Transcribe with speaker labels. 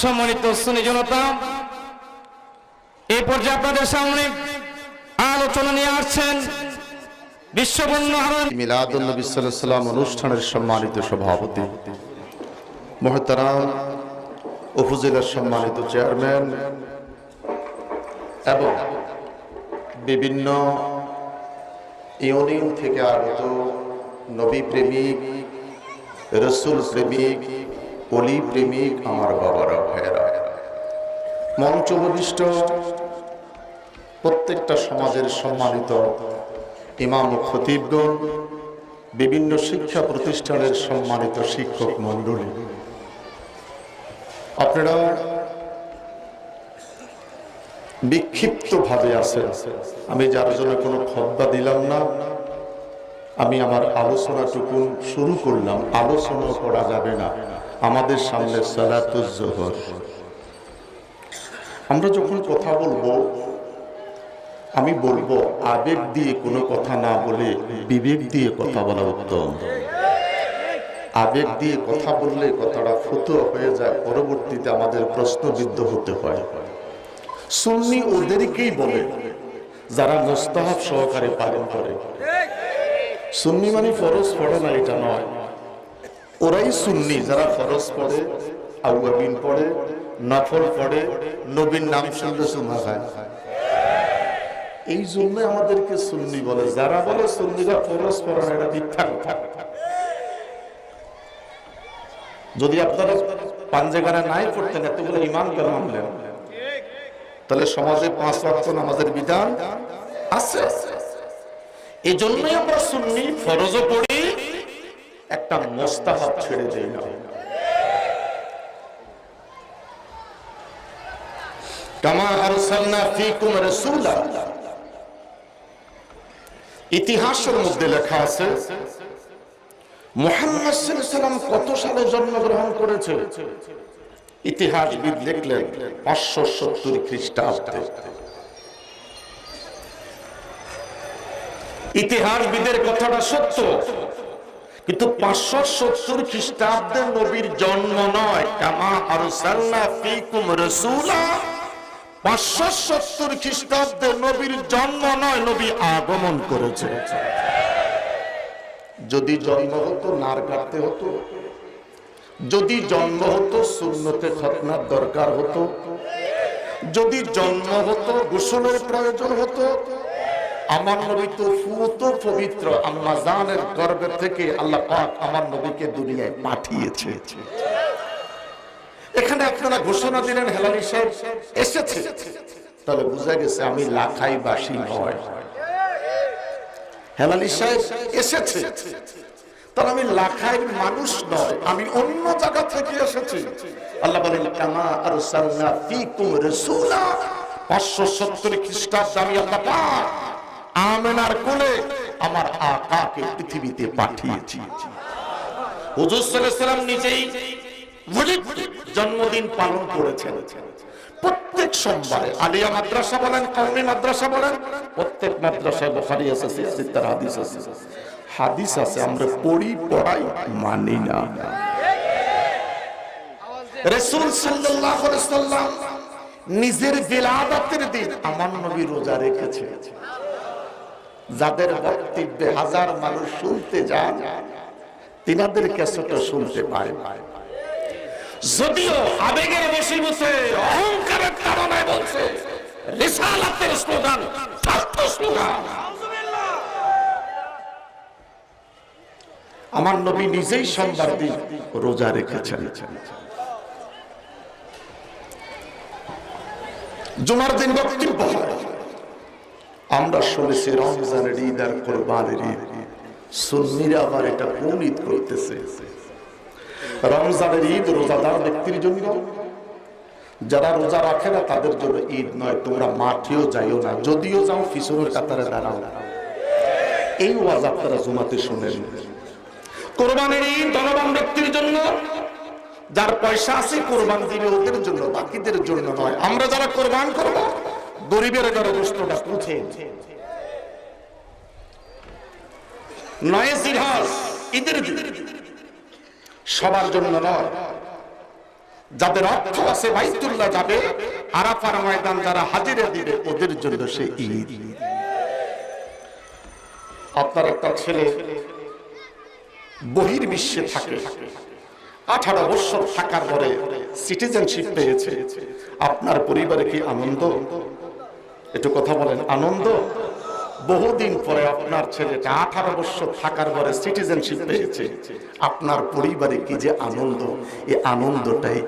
Speaker 1: সম্মানিত সুনি জনতা, এই পর্যায়ে আপনাদের সামনে আলোচনা নিয়ে আসছেন
Speaker 2: অনুষ্ঠানের সম্মানিত সভাপতি উপজেলার সম্মানিত চেয়ারম্যান এবং বিভিন্ন ইউনিয়ন থেকে আগত নবী প্রেমিক রসুল প্রেমিক, অলি প্রেমিক আমার বাবারা, ভাইয়েরা। মঞ্চ উপবিষ্ট প্রত্যেকটা সমাজের সম্মানিত ইমাম খতিবগণ, বিভিন্ন শিক্ষা প্রতিষ্ঠানের সম্মানিত শিক্ষক মণ্ডলী। আপনারা বিক্ষিপ্ত ভাবে আছেন। আমি যার জন্য কোনো খদ্দা দিলাম না। আমি আমার আলোচনাটুকু শুরু করলাম আলোচনা করা যাবে না। আমাদের সামনে সালাতুজ্জোহর আমরা যখন কথা বলব, আমি বলব, আবেগ দিয়ে কোনো কথা না বলে বিবেক দিয়ে কথা বলা উত্তম। আবেগ দিয়ে কথা বললে কথাটা ফুতো হয়ে যায়, পরবর্তীতে আমাদের প্রশ্নবিদ্ধ হতে হয়। সুন্নি ওদেরকেই বলে, যারা মোস্তাহাব সহকারে পালন করে। সুন্নি মানে ফরজ পড়ে না, এটা নয়। ওরাই সুন্নি, যারা ফরজ পড়ে, আউয়াবিন পড়ে, নফল পড়ে নবীন নাম শুনলে সুমা খায় এই জন্য আমাদেরকে সুন্নি বলে, যারা বলে সুন্নিরা ফরজ পড়ে না, এটা মিথ্যা যদি আপনারা পাঞ্জেগানা নাই পড়তেন, এতগুলো ইমান কেন আনলেন তাহলে সমাজে পাঁচ ওয়াক্ত নামাজের বিধান আছে। এই জন্যই আমরা সুন্নি, ফরজও পড়ি, একটা মোস্তাহাব ছেড়ে না। ইতিহাসের মধ্যে লেখা আছে, মুহাম্মদ কত সালে জন্মগ্রহণ করেছে? ইতিহাসবিদ লিখলেন পাঁচশো সত্তর খ্রিস্টাব্দে। ইতিহাসবিদের কথাটা সত্য। কিন্তু পাঁচশো সত্তর খ্রিস্টাব্দে নবীর জন্ম নয়। পাঁচশো সত্তর খ্রিস্টাব্দে নবীর জন্ম নয়, নবী আগমন করেছে। যদি জন্ম হতো, নার কাটতে হতো। যদি জন্ম হতো শূন্যতে খতনার দরকার হতো। যদি জন্ম হতো, গোসলের প্রয়োজন হতো। আমার নবী তো ফুত পবিত্র আম্মা জানের গর্ভের থেকে আল্লাহ পাক আমার নবীকে দুনিয়ায় পাঠিয়েছে। এখানে আপনারা ঘোষণা দিলেন, হেলালি সাহেব এসেছে। তাহলে বুঝা গেছে আমি লাখাই বাসী নয়। হেলালি সাহেব এসেছে। তাহলে আমি লাখাই মানুষ নয়, আমি অন্য জায়গা থেকে এসেছি। আল্লাহ বলেন, কামা আর আরসালনা ফীকুম রাসূলা। 570 খ্রিস্টাব্দ আমি আল্লাহ পাক আমেনার কোলে আমার আকাকে পৃথিবীতে পাঠিয়েছি। হুজুর সাল্লাম নিজেই জন্মদিন পালন করেছেন। প্রত্যেক সোমবারে আলিয়া মাদ্রাসা বলেন, কওমি মাদ্রাসা বলেন, প্রত্যেক মাদ্রাসায় বুখারী আছে সিত্তার হাদিস আছে। হাদিস আছে, আমরা পড়ি, পড়াই মানি না। রাসূল সাল্লাল্লাহু আলাইহি সাল্লাম নিজের বিলাদাতের দিন আমার নবী রোজা রেখেছে যাদের বক্তব্যে হাজার মানুষ শুনতে যান, তিনাদের ক্যাসেটও শুনতে পায়। যদিও আবেগের বসীভূতে অহংকারের কারণে বলছে, রিসালাতের স্লোগান, স্বার্থ স্লোগান। আমার নবী নিজেই সোমবার দিন রোজা রেখেছেন। জুমার দিন বক্তব্য আমরা শুনেছি রমজানের ঈদ আর কোরবানের ঈদ। সুন্নিরা আবার এটা কোন ঈদ করতেছে? রমজানের ঈদ রোজাদার ব্যক্তির জন্য। যারা রোজা রাখে না, তাদের জন্য ঈদ নয়। তোমরা মাঠেও যাইও না, যদিও যাও ফিসরের কাতারে দাঁড়াও। এই ওয়াজ আপনারা জুমাতে শুনেন। কোরবানের ঈদ ধনবান ব্যক্তির জন্য। যার পয়সা আছে কোরবান দিবে, ওদের জন্য, বাকিদের জন্য নয়। আমরা যারা কোরবান করব গরিবের জিলহজ ঈদের সবার জন্য নয়। যাদের অর্থ আছে বাইতুল্লাহ যাবে, আরাফার ময়দান যারা দিবে, ওদের জন্য সে ঈদ। আপনার একটা ছেলে বহির বিশ্বে থাকে। আঠারো বছর থাকার পরে সিটিজেনশিপ পেয়েছে। আপনার পরিবারে কি আনন্দ? একটু কথা বলেন, আনন্দ? বহুদিন পরে আপনার ছেলেটা আঠারো বছর থাকার পরে সিটিজেনশিপ পেয়েছে, আপনার পরিবারে কি যে আনন্দ? এই আনন্দটাই